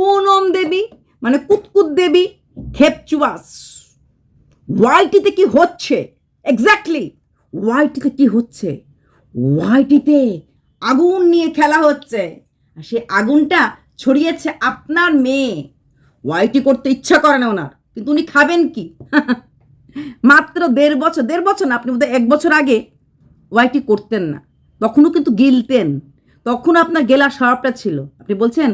পুনম দেবী মানে কুতকুত দেবী, খেপচুয়াস। ওয়াইটিতে কি হচ্ছে? এক্স্যাক্টলি ওয়াইটিতে কি হচ্ছে? ওয়াইটিতে আগুন নিয়ে খেলা হচ্ছে। আর সে আগুনটা ছড়িয়েছে আপনার মেয়ে। ওয়াইটি করতে ইচ্ছা করে না ওনার, কিন্তু উনি খাবেন কি? মাত্র দেড় বছর দেড় বছর না, আপনি বোধহয় এক বছর আগে ওয়াইটি করতেন না। তখনও কিন্তু গিলতেন। তখনও আপনার গেলা স্বভাবটা ছিল। আপনি বলছেন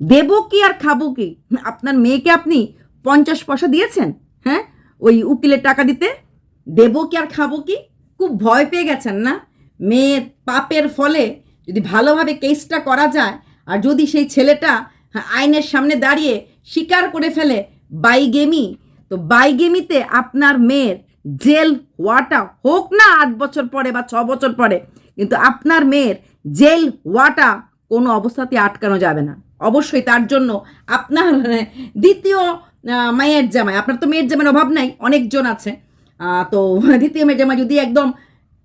দেবো কি আর খাব কি? আপনার মেয়েকে আপনি পঞ্চাশ পয়সা দিয়েছেন হ্যাঁ? ওই উকিলের টাকা দিতে দেব কি আর খাব কি? খুব ভয় পেয়ে গেছেন না? মেয়ের পাপের ফলে যদি ভালোভাবে কেসটা করা যায়, আর যদি সেই ছেলেটা আইনের সামনে দাঁড়িয়ে স্বীকার করে ফেলে বাইগেমি, তো বাইগেমিতে আপনার মেয়ের জেল হওয়াটা হোক না আট বছর পরে বা ছ বছর পরে, কিন্তু আপনার মেয়ের জেল হওয়াটা কোনো অবস্থাতে আটকানো যাবে না। অবশ্যই তার জন্য আপনার দ্বিতীয় মায়ের জামাই, আপনার তো মেয়ের জামাইয়ের অভাব নাই, অনেকজন আছে। তো দ্বিতীয় মেয়ের জামাই যদি একদম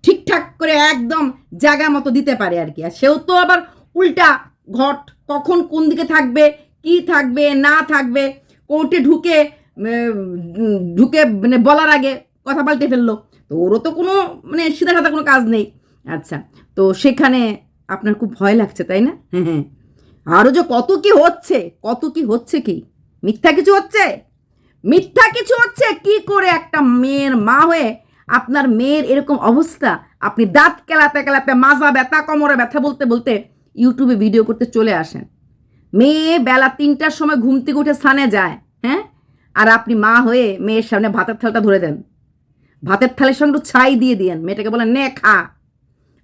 ঠিকঠাক করে একদম জায়গা মতো দিতে পারে আর কি। আর সেও তো আবার উল্টা ঘট, কখন কোন দিকে থাকবে, কি থাকবে, না থাকবে, কোর্টে ঢুকে ঢুকে মানে বলার আগে কথা পাল্টে ফেলল, তো ওরও তো কোনো মানে সিধা সাদা কোনো কাজ নেই। আচ্ছা তো সেখানে আপনার খুব ভয় লাগছে, তাই না? হ্যাঁ হ্যাঁ আরও যে কত কি হচ্ছে, কত কি হচ্ছে কি? মিথ্যা কিছু হচ্ছে? মিথ্যা কিছু হচ্ছে? কি করে একটা মেয়ের মা হয়ে আপনার মেয়ের এরকম অবস্থা? আপনি দাঁত কেলাতে কেলাতে মাজা ব্যথা, কোমরে ব্যথা বলতে বলতে ইউটিউবে ভিডিও করতে চলে আসেন। মেয়ে বেলা তিনটার সময় ঘুম থেকে উঠে স্থানে যায় হ্যাঁ? আর আপনি মা হয়ে মেয়ের সামনে ভাতের থালটা ধরে দেন। ভাতের থালের সঙ্গে একটু ছাই দিয়ে দিয়েন। মেয়েটাকে বলেন, নে খা।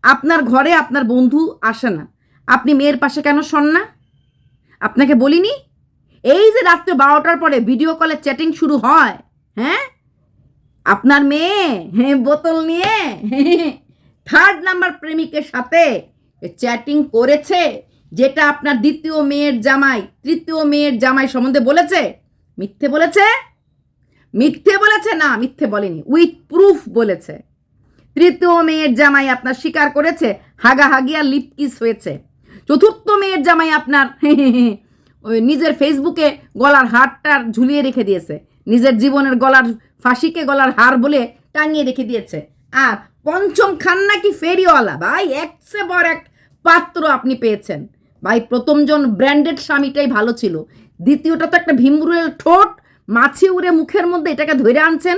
আপনার ঘরে আপনার বন্ধু আসে না। আপনি মেয়ের পাশে কেন শোন না? আপনাকে বলিনি? এই যে রাত্রে বারোটার পরে ভিডিও কলে চ্যাটিং শুরু হয় হ্যাঁ? আপনার মেয়ে হ্যাঁ বোতল নিয়ে থার্ড নাম্বার প্রেমিকের সাথে চ্যাটিং করেছে, যেটা আপনার দ্বিতীয় মেয়ের জামাই, তৃতীয় মেয়ের জামাই সম্বন্ধে বলেছে। মিথ্যে বলেছে? মিথ্যে বলেছে না, মিথ্যে বলেনি উইথ প্রুফ বলেছে। তৃতীয় মেয়ের জামাই আপনার স্বীকার করেছে, হাগাহাগি আর লিপকিস হয়েছে। চতুর্থ মেয়ের জামাই আপনার। নিজের ফেসবুকে গলার হারটার ঝুলিয়ে রেখে দিয়েছে। নিজের জীবনের গলার ফাঁসিকে গলার হার বলে টাঙিয়ে রেখে দিয়েছে। আর পঞ্চম খান নাকি ফেরিওয়ালা? ভাই, একসে বর এক পাত্র আপনি পেয়েছেন। ভাই প্রথমজন ব্র্যান্ডেড স্বামীটাই ভালো ছিল। দ্বিতীয়টা তো একটা ভীমরুলের ঠোঁট, মাছি উড়ে মুখের মধ্যে এটাকে ধরে আনছেন।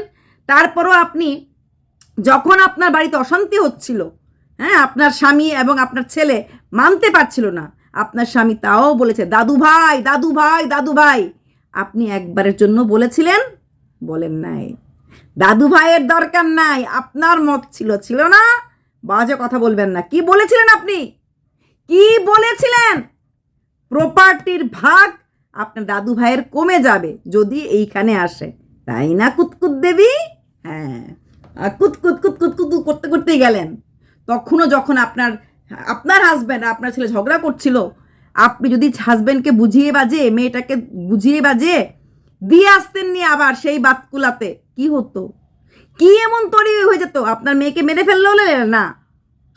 তারপরও আপনি, যখন আপনার বাড়িতে অশান্তি হচ্ছিল হ্যাঁ আপনার স্বামী এবং আপনার ছেলে মানতে পারছিল না। আপনার স্বামী তাও বলেছে, দাদু ভাই দাদু ভাই দাদু ভাই। আপনি একবারের জন্য বলেছিলেন, বলেন নাই। দাদু ভাইয়ের দরকার নাই, আপনার মত ছিল ছিল না? বাজে কথা বলবেন না। কি বলেছিলেন আপনি? কি বলেছিলেন? প্রপার্টির ভাগ আপনার দাদু ভাইয়ের কমে যাবে, যদি এইখানে আসে। তাই না, কুতকুত দেবী? হ্যাঁ। কুতকুত কুতকুত কুতু করতে, করতেই গেলেন। তখনও যখন আপনার আপনার হাজব্যান্ড আপনার ছেলে ঝগড়া করছিল, আপনি যদি হাজব্যান্ডকে বুঝিয়ে বাজে মেয়েটাকে বুঝিয়ে বাজে দিয়ে আসতেন নি আবার সেই বাতকুলাতে, কি হতো? কি এমন তৈরি হয়ে যেত? আপনার মেয়েকে মেরে ফেললে হলে না।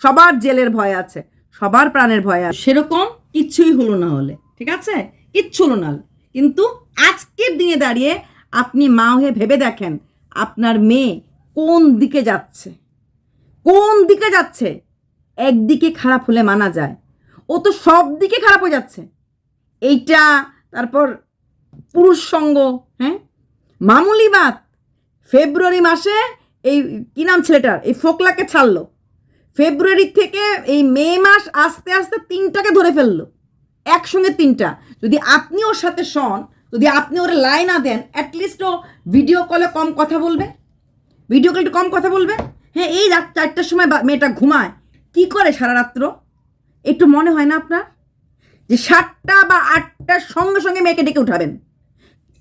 সবার জেলের ভয় আছে, সবার প্রাণের ভয় আছে। সেরকম কিচ্ছুই হলো না হলে, ঠিক আছে? কিচ্ছু হলো না কিন্তু আজকের দিনে দাঁড়িয়ে আপনি মা হয়ে ভেবে দেখেন, আপনার মেয়ে কোন দিকে যাচ্ছে। কোন দিকে যাচ্ছে? একদিকে খারাপ হলে মানা যায়। ও তো সব দিকে খারাপ হয়ে যাচ্ছে। এইটা, তারপর পুরুষ সঙ্গ হ্যাঁ? মামুলি বাত, ফেব্রুয়ারি মাসে এই, কী নাম ছেলেটার? এই ফোকলাকে ছাড়লো। ফেব্রুয়ারি থেকে এই মে মাস আস্তে আস্তে তিনটাকে ধরে ফেলল। একসঙ্গে তিনটা। যদি আপনি ওর সাথে শোন যদি আপনি ওর লাইন না দেন অ্যাটলিস্ট ও ভিডিও কলে কম কথা বলবে। ভিডিও কলে কম কথা বলবে। হ্যাঁ এই রাত চারটার সময় মেয়েটা ঘুমায়। কি করে সারা রাত্র? একটু মনে হয় না আপনার? যে সাতটা বা আটটার সঙ্গে সঙ্গে মেয়েকে ডেকে উঠাবেন।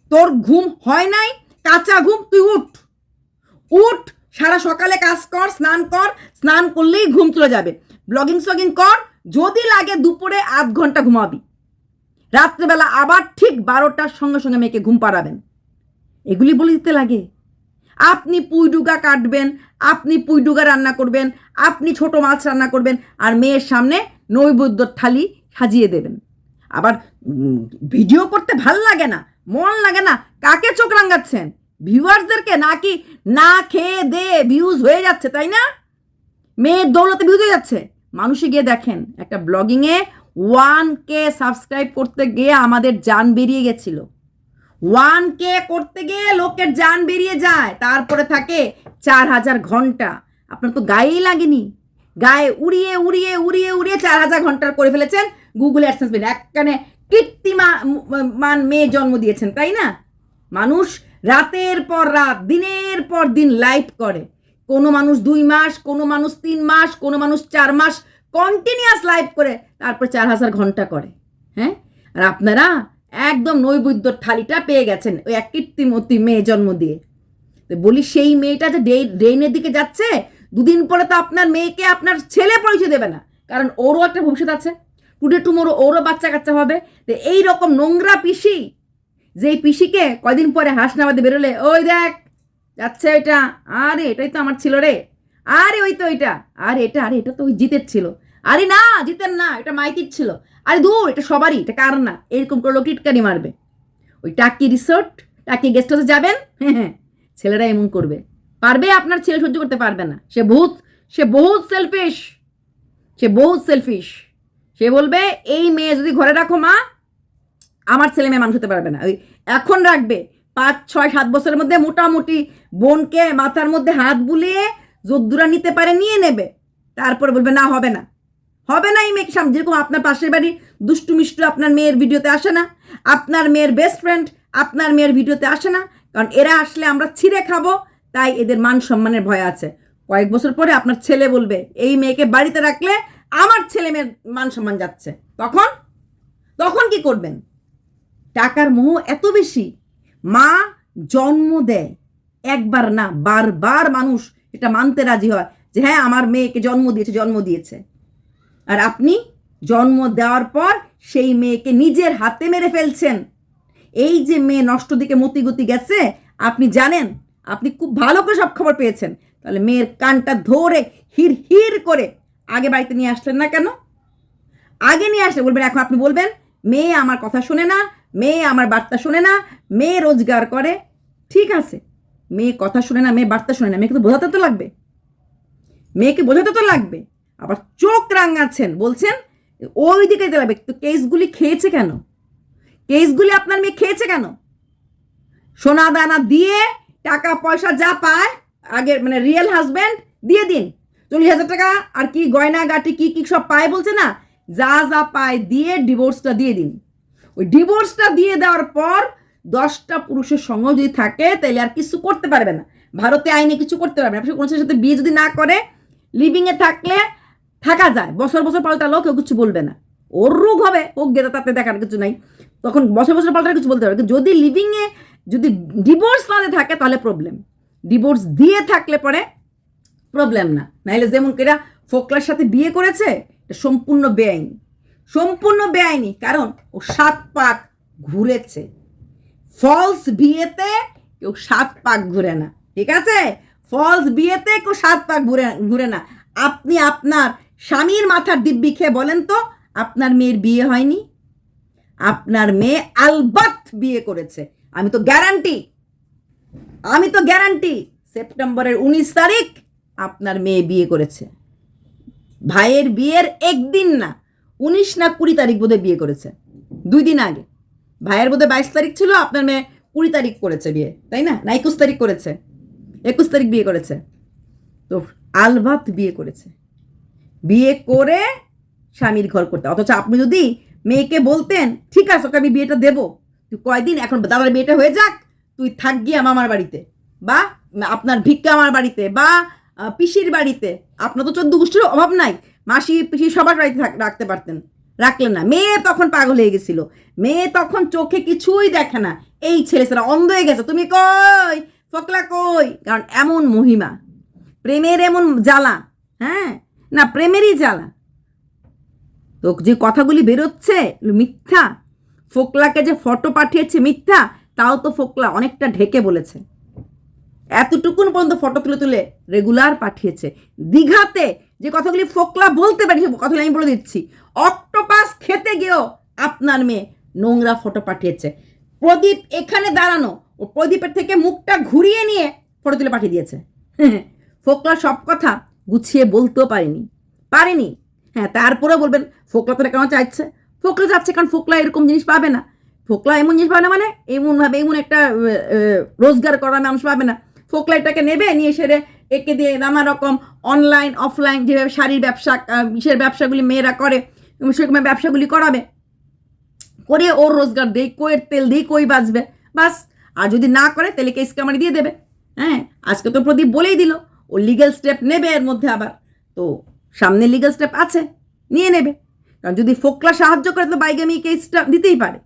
তোর ঘুম হয় নাই, কাঁচা ঘুম, তুই উঠ। উঠ, সারা সকালে কাজ কর, স্নান কর, স্নান করলেই ঘুম চলে যাবে। ব্লগিং স্লগিং কর, যদি লাগে দুপুরে আধ ঘণ্টা ঘুমাবি। রাত্রেবেলা আবার ঠিক বারোটার সঙ্গে সঙ্গে মেয়েকে ঘুম পাড়াবেন। এগুলি বলে দিতে লাগে। আপনি পুইডুগা কাটবেন আপনি পুইডুগা রান্না করবেন, আপনি ছোট মাছ রান্না করবেন আর মেয়ের সামনে নৈবেদ্যর থালি সাজিয়ে দেবেন। আবার ভিডিও করতে ভালো লাগে না, মন লাগে না, কাকে চোখ রাঙাচ্ছেন? ভিউয়ার্সদেরকে নাকি না খেয়ে দে ভিউজ হয়ে যাচ্ছে, তাই না? মেয়ের দৌলতে ভিউজ হয়ে যাচ্ছে। মানুষই গিয়ে দেখেন, একটা ব্লগিংয়ে ওয়ান কে সাবস্ক্রাইব করতে গিয়ে আমাদের যান বেরিয়ে গেছিল। ওয়ান কে করতে গিয়ে লোকের যান বেরিয়ে যায়। তারপরে থাকে চার হাজার ঘণ্টা। আপনার তো গায়েই লাগেনি। গায়ে উড়িয়ে উড়িয়ে উড়িয়ে উড়িয়ে চার হাজার ঘণ্টার করে ফেলেছেন গুগল অ্যাডসেন্স পেন। একখানে কৃত্রিমা মান মেয়ে জন্ম দিয়েছেন, তাই না? মানুষ রাতের পর রাত, দিনের পর দিন লাইভ করে। কোনো মানুষ দুই মাস, কোনো মানুষ তিন মাস, কোনো মানুষ চার মাস কন্টিনিউয়াস লাইভ করে, তারপর চার হাজার ঘণ্টা করে। হ্যাঁ? আর আপনারা একদম নৈবৈদ্য থালিটা পেয়ে গেছেন ওই এক কীর্তিমতী মেয়ে জন্ম দিয়ে। বলি সেই মেয়েটা যে ড্রেনের দিকে যাচ্ছে, দুদিন পরে তো আপনার মেয়েকে আপনার ছেলে পরিচয় দেবে না। কারণ ওরও একটা ভবিষ্যৎ আছে। টুডে টুমোরো ওরও বাচ্চা কাচ্চা হবে। তো এই রকম নোংরা পিসি, যেই পিসিকে কয়দিন পরে হাসনাবাদে বেরোলে, ওই দেখ, যাচ্ছে ওইটা। আরে, এটাই তো আমার ছিল রে। আরে, ওই তো ওইটা। আরে, এটা আরে, এটা তো ওই জিতের ছিল। আরে না, জিতের না, এটা মাইতির ছিল। আরে দূর, এটা সবারই, এটা কার না? এরকম করে লোক টিটকারি মারবে। ওই টাকি রিসোর্ট, টাকি গেস্ট হাউসে যাবেন হ্যাঁ হ্যাঁ। ছেলেরা এমন করবে। পারবে আপনার ছেলে সহ্য করতে? পারবে না। সে বহুত সে বহুত সেলফিশ সে বহুত সেলফিশ সে বলবে, এই মেয়ে যদি ঘরে রাখো মা, আমার ছেলে মেয়ে মানুষ হতে পারবে না। ওই এখন রাখবে। পাঁচ, ছয়, সাত বছরের মধ্যে মোটামুটি বোনকে মাথার মধ্যে হাত বুলিয়ে যদ্দুরা নিতে পারে, নিয়ে নেবে। তারপরে বলবে, না, হবে না। হবে না এই মেয়ে সামনে। যেরকম আপনার পাশের বাড়ি দুষ্টু মিষ্টু আপনার মেয়ের ভিডিওতে আসে না, আপনার মেয়ের বেস্ট ফ্রেন্ড আপনার মেয়ের ভিডিওতে আসে না কারণ এরা আসলে আমরা ছিঁড়ে খাব, তাই এদের মান সম্মানের ভয় আছে। কয়েক বছর পরে আপনার ছেলে বলবে, এই মেয়েকে বাড়িতে রাখলে আমার ছেলে মেয়ের মান সম্মান যাচ্ছে। তখন তখন কি করবেন? টাকার মোহ এত বেশি, মা জন্ম দেয়। একবার না, বারবার মানুষ এটা মানতে রাজি হয় যে হ্যাঁ আমার মেয়েকে জন্ম দিয়েছে জন্ম দিয়েছে। আর আপনি জন্ম দেওয়ার পর সেই মেয়েকে নিজের হাতে মেরে ফেলছেন। এই যে মেয়ে নষ্ট দিকে মতিগতি গেছে, আপনি জানেন, আপনি খুব ভালো করে সব খবর পেয়েছেন। তাহলে মেয়ের কানটা ধরে হির হির করে আগে বাড়িতে নিয়ে আসলেন না কেন? আগে নিয়ে আসলে, বলবেন, এখন আপনি বলবেন, মেয়ে আমার কথা শোনে না, মেয়ে আমার বার্তা শোনে না, মেয়ে রোজগার করে। ঠিক আছে, মেয়ে কথা শোনে না, মেয়ে বার্তা শোনে না, মেয়েকে তো বোঝাতে তো লাগবে। মেয়েকে বোঝাতে তো লাগবে। আবার চোখ রাঙাচ্ছেন, বলছেন ওই দিকে লাগবে, তো কেসগুলি খেয়েছে কেন? কেসগুলি আপনার মেয়ে খেয়েছে কেন? সোনা দানা দিয়ে টাকা পয়সা যা পায়, আগের মানে রিয়েল হাজব্যান্ড দিয়ে দিন। চল্লিশ হাজার টাকা আর কি গয়না গাটি, কি কি সব পায় বলছে না? যা যা পায় দিয়ে ডিভোর্সটা দিয়ে দিন। ওই ডিভোর্সটা দিয়ে দেওয়ার পর দশটা পুরুষের সঙ্গ যদি থাকে, তাহলে আর কিছু করতে পারবে না। ভারতে আইনে কিছু করতে পারবে না। কোনো সাথে বিয়ে যদি না করে লিভিংয়ে থাকলে থাকা যায়। বছর বছর পাল্টালো কেউ কিছু বলবে না। ওর রোগ হবে হোক গেলে তাতে দেখার কিছু নাই। তখন বছর বছর পাল্টালে কিছু বলতে পারবে যদি লিভিংয়ে যদি ডিভোর্স না থাকে, তাহলে প্রবলেম ডিভোর্স দিয়ে থাকলে পরে প্রবলেম না। নাহলে যেমন কেরা ফোকলার সাথে বিয়ে করেছে সম্পূর্ণ বেআইনি। সম্পূর্ণ বেআইনি, কারণ ও সাত পাক ঘুরেছে। ফলস বিয়েতে কেউ সাত পাক ঘুরে না। ঠিক আছে? ফলস বিয়েতে কেউ সাত পাক ঘুরে ঘুরে না। আপনি আপনার স্বামীর মাথার দিব্যি খেয়ে বলেন তো আপনার মেয়ের বিয়ে হয়নি? আপনার মেয়ে আলবাত বিয়ে করেছে। আমি তো গ্যারান্টি আমি তো গ্যারান্টি সেপ্টেম্বরের উনিশ তারিখ আপনার মেয়ে বিয়ে করেছে। ভাইয়ের বিয়ের একদিন না, উনিশ না কুড়ি তারিখ বোধহয় বিয়ে করেছে। দুই দিন আগে। ভাইয়ের বোধহয় বাইশ তারিখ ছিল, আপনার মেয়ে কুড়ি তারিখ করেছে বিয়ে, তাই না? না, একুশ তারিখ করেছে। একুশ তারিখ বিয়ে করেছে। তো আলবাত বিয়ে করেছে। বিয়ে করে স্বামীর ঘর করতে। অথচ আপনি যদি মেয়েকে বলতেন, ঠিক আছে, ওকে আমি বিয়েটা দেবো। তুই কয়দিন এখন দাদার বিয়েটা হয়ে যাক, তুই থাক গিয়ে আমার বাড়িতে বা আপনার ভিক্ষা আমার বাড়িতে বা পিসির বাড়িতে। আপনার তো চোদ্দ গোষ্ঠীর অভাব নাই। মাসি, পিসি সবার বাড়িতে রাখতে পারতেন। রাখলেন না। মেয়ে তখন পাগল হয়ে গেছিল। মেয়ে তখন চোখে কিছুই দেখে না। এই ছেলে সেরা অন্ধ হয়ে গেছে। তুমি কই? ফকলা কই? কারণ এমন মহিমা। প্রেমের এমন জ্বালা। হ্যাঁ? না, প্রেমেরই জ্বালা। তো যে কথাগুলি বেরোচ্ছে, মিথ্যা, ফোকলাকে যে ফটো পাঠিয়েছে মিথ্যা, তাও তো ফোকলা অনেকটা ঢেকে বলেছে। এতটুকুন পর্যন্ত ফটো তুলে তুলে রেগুলার পাঠিয়েছে। দীঘাতে যে কথাগুলি ফোকলা বলতে পারি কথাগুলি আমি বলে দিচ্ছি। অক্টোপাস খেতে গিয়েও আপনার মেয়ে নোংরা ফটো পাঠিয়েছে। প্রদীপ এখানে দাঁড়ানো ও প্রদীপের থেকে মুখটা ঘুরিয়ে নিয়ে ফটো তুলে পাঠিয়ে দিয়েছে। ফোকলা সব কথা গুছিয়ে বলতেও পারেনি। পারেনি। হ্যাঁ তারপরেও বলবেন, ফোকলা তোরা কেন চাইছে ফোকলা যাচ্ছে কারণ ফোকলা এরকম জিনিস পাবে না। ফোকলা এমন জিনিস পাবে না মানে এমনভাবে, এমন একটা রোজগার করা মানুষ পাবে না। ফোকলা এটাকে নেবে, নিয়ে সেরে একে দিয়ে নানা রকম অনলাইন অফলাইন যেভাবে শাড়ির ব্যবসা ইসের ব্যবসাগুলি মেয়েরা করে, সেরকম ব্যবসাগুলি করাবে। করে ওর রোজগার দেই কইয়ের তেল দিই কই বাঁচবে, বাস। আর যদি না করে, তাহলে কেস কামারি দিয়ে দেবে। হ্যাঁ আজকে তো প্রদীপ বলেই দিল, ও লিগ্যাল স্টেপ নেবে এর মধ্যে আবার। তো সামনে লিগাল স্টেপ আছে, নিয়ে নেবে। কারণ যদি ফোকলা সাহায্য করে, তো বাইগামি কেসটা দিতেই পারে।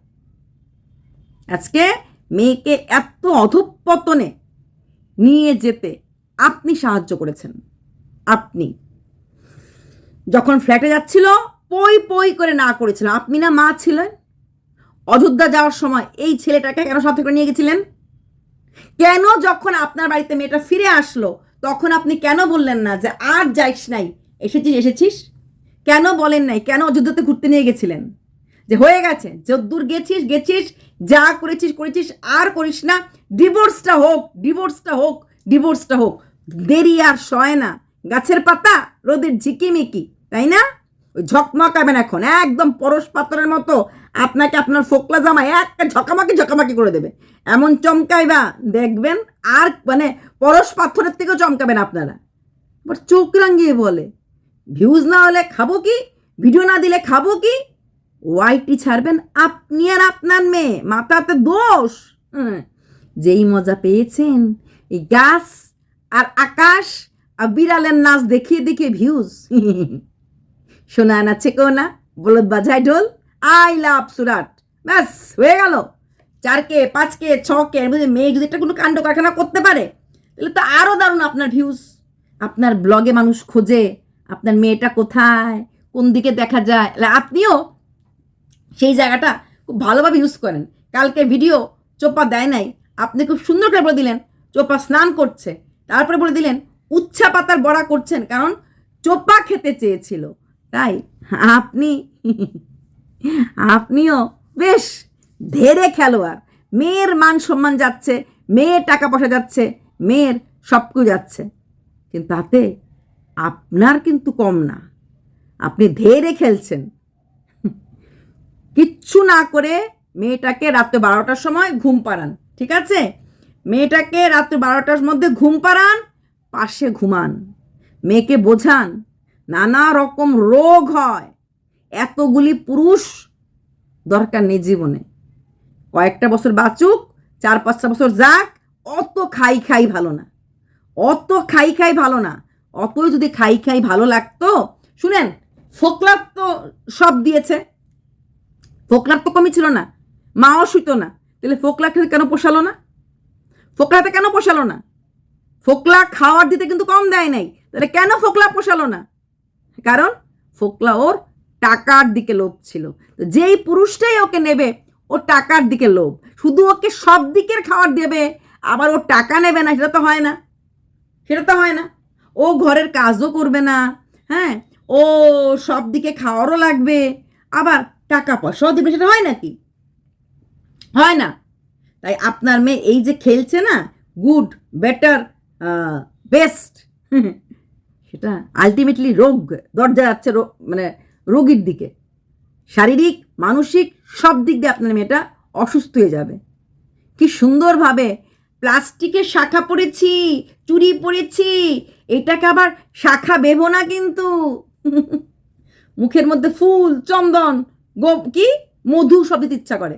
আজকে মেয়েকে এত অধঃপতনে নিয়ে যেতে আপনি সাহায্য করেছেন। আপনি যখন ফ্ল্যাটে যাচ্ছিল, পই পই করে না করেছিলেন। আপনি না মা ছিলেন? অযোধ্যা যাওয়ার সময় এই ছেলেটাকে কেন সাথে করে নিয়ে গেছিলেন? কেন যখন আপনার বাড়িতে মেয়েটা ফিরে আসলো, তখন আপনি কেন বললেন না যে আর যাইস নাই? এসেছিস এসেছিস? কেন বলেন নাই? কেন অযোধ্যাতে ঘুরতে নিয়ে গেছিলেন? যে হয়ে গেছে, যদ্দূর গেছিস গেছিস, যা করেছিস করেছিস, আর করিস না। ডিভোর্সটা হোক ডিভোর্সটা হোক ডিভোর্সটা হোক। দেরি আর সয় না। গাছের পাতা, রোদের ঝিকিমিকি, তাই না? ওই ঝকমকাবেন এখন, একদম পরশ পাথরের মতো। আপনাকে আপনার ফোকলা জামা একটা ঝকামাকি ঝকামাকি করে দেবে। এমন চমকাইবা, দেখবেন আর মানে পরশ পাথরের থেকেও চমকাবেন আপনারা। আবার চোখ রাঙিয়ে বলে ভিউজ না হলে খাব কি? ভিডিও না দিলে খাব কি? ওয়াইটি ছাড়বেন আপনি আর আপনার মেয়ে মাথাতে দোষ। হুম, যেই মজা পেয়েছেন এই গাছ আর আকাশ আর বিড়ালের নাচ দেখিয়ে দেখিয়ে ভিউজ। শোনা নাচে কেউ না বলদ বাজায় ঢোল। I love Surat. ব্যাস হয়ে গেল। চারকে পাঁচকে ছকে মধ্যে মেয়ে যদি একটা কোনো কাণ্ড কারখানা করতে পারে তাহলে তো আরও দারুণ আপনার ভিউজ। আপনার ব্লগে মানুষ খোঁজে আপনার মেয়েটা কোথায়? কোন দিকে দেখা যায়? আপনিও সেই জায়গাটা খুব ভালোভাবে ইউজ করেন। কালকে ভিডিও চোপা দেয় নাই। আপনি খুব সুন্দর করে বলে দিলেন, চোপা স্নান করছে। তারপরে বলে দিলেন, উচ্ছা পাতার বড়া করছেন কারণ চোপা খেতে চেয়েছিল। তাই আপনি, আপনিও বেশ ধেরে খেলোয়াড়। মেয়ের মান সম্মান যাচ্ছে, মেয়ের টাকা পয়সা যাচ্ছে, মেয়ের সব কিছু যাচ্ছে। কিন্তু তাতে আপনার কিন্তু কম না। আপনি ধেরে খেলছেন। কিচ্ছু না করে মেয়েটাকে রাত্রে বারোটার সময় ঘুম পাড়ান, ঠিক আছে? মেয়েটাকে রাত্রে বারোটার মধ্যে ঘুম পাড়ান, পাশে ঘুমান। মেয়েকে বোঝান, নানা রকম রোগ হয়। এতগুলি পুরুষ দরকার নেই জীবনে। কয়েকটা বছর বাঁচুক, চার পাঁচটা বছর যাক, অত খাই খাই ভালো না। অত খাই খাই ভালো না। অতই যদি খাই খাই ভালো লাগতো, শুনেন, ফোকলার তো সব দিয়েছে। ফোকলার তো কমই ছিল না, মাও শুইতো না। তাহলে ফোকলাকে কেন পোষালো না? ফোকলাতে কেন পোষালো না? ফোকলা খাওয়ার দিতে কিন্তু কম দেয় নাই, তাহলে কেন ফোকলা পোষালো না? কারণ ফোকলা ওর টাকার দিকে লোভ ছিল। যেই পুরুষটাই ওকে নেবে, ও টাকার দিকে লোভ। শুধু ওকে সব দিকের খাবার দেবে, আবার ও টাকা নেবে না, সেটা তো হয় না। সেটা তো হয় না। ও ঘরের কাজও করবে না হ্যাঁ? ও সব দিকে খাওয়ারও লাগবে। আবার টাকা পয়সাও দেবে, সেটা হয় নাকি? হয় না। তাই আপনার মেয়ে এই যে খেলছে না গুড বেটার বেস্ট সেটা আলটিমেটলি রোগ, দরজা যাচ্ছে মানে রোগীর দিকে। শারীরিক, মানসিক সব দিক দিয়ে আপনার মেয়েটা অসুস্থ হয়ে যাবে। কি সুন্দরভাবে প্লাস্টিকের শাখা পড়েছি চুরি পড়েছি এটাকে আবার শাখা বেবো না কিন্তু। মুখের মধ্যে ফুল, চন্দন, গো কি? মধু সব দিতে ইচ্ছা করে।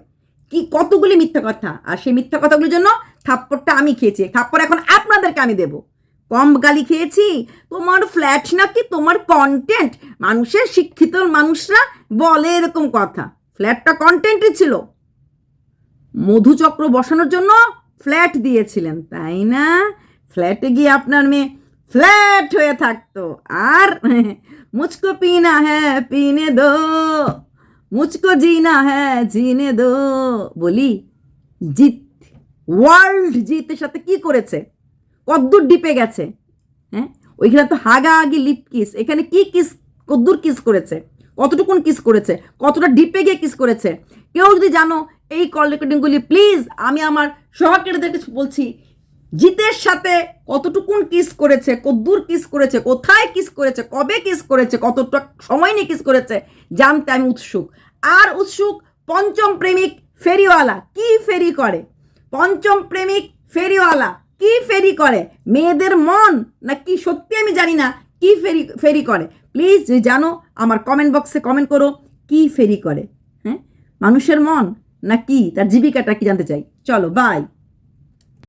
কি কতগুলি মিথ্যা কথা। আর সেই মিথ্যা কথাগুলির জন্য থাপ্পড়টা আমি খেয়েছি। থাপ্পড় এখন আপনাদেরকে আমি দেবো। কম গালি খেয়েছি। তোমার ফ্ল্যাট নাকি তোমার কন্টেন্ট মানুষের শিক্ষিত মানুষরা বলে এরকম কথা। ফ্ল্যাটটা কন্টেন্টই ছিল। মধুচক্র বসানোর জন্য ফ্ল্যাট দিয়েছিলেন, তাই না? ফ্ল্যাটে গিয়ে আপনার মেয়ে ফ্ল্যাট হয়ে থাকতো। আর মুচকো পিনা হ্যাঁ পিনে দো। মুচকো জিনা হ্যাঁ জিনে দো। বলি, জিত, ওয়ার্ল্ড জিতের সাথে কি করেছে? কদ্দূর ডিপে গেছে। হ্যাঁ ওইখানে তো হাগা আগি লিপ কিস। এখানে কি কিস, কদ্দূর কিস করেছে? কতটুকুন কিস করেছে? কতটা ডিপে গিয়ে কিস করেছে? কেউ যদি জানো, এই কল রেকর্ডিংগুলি, প্লিজ, আমি আমার সহকারীদেরকে বলছি জিতের সাথে কতটুকুন কিস করেছে, কদ্দূর কিস করেছে, কোথায় কিস করেছে, কবে কিস করেছে, কতটা সময় নিয়ে কিস করেছে, জানতে আমি উৎসুক। আর উৎসুক পঞ্চম প্রেমিক ফেরিওয়ালা, কি ফেরি করে? পঞ্চম প্রেমিক ফেরিওয়ালা, কি ফেরি করে? মেয়েদের মন, না কি সত্যি আমি জানি না, কি ফেরি ফেরি করে? প্লিজ যে জানো, আমার কমেন্ট বক্সে কমেন্ট করো, কি ফেরি করে? হ্যাঁ? মানুষের মন, না কি? তার জীবিকাটা কি জানতে চাই? চলো বাই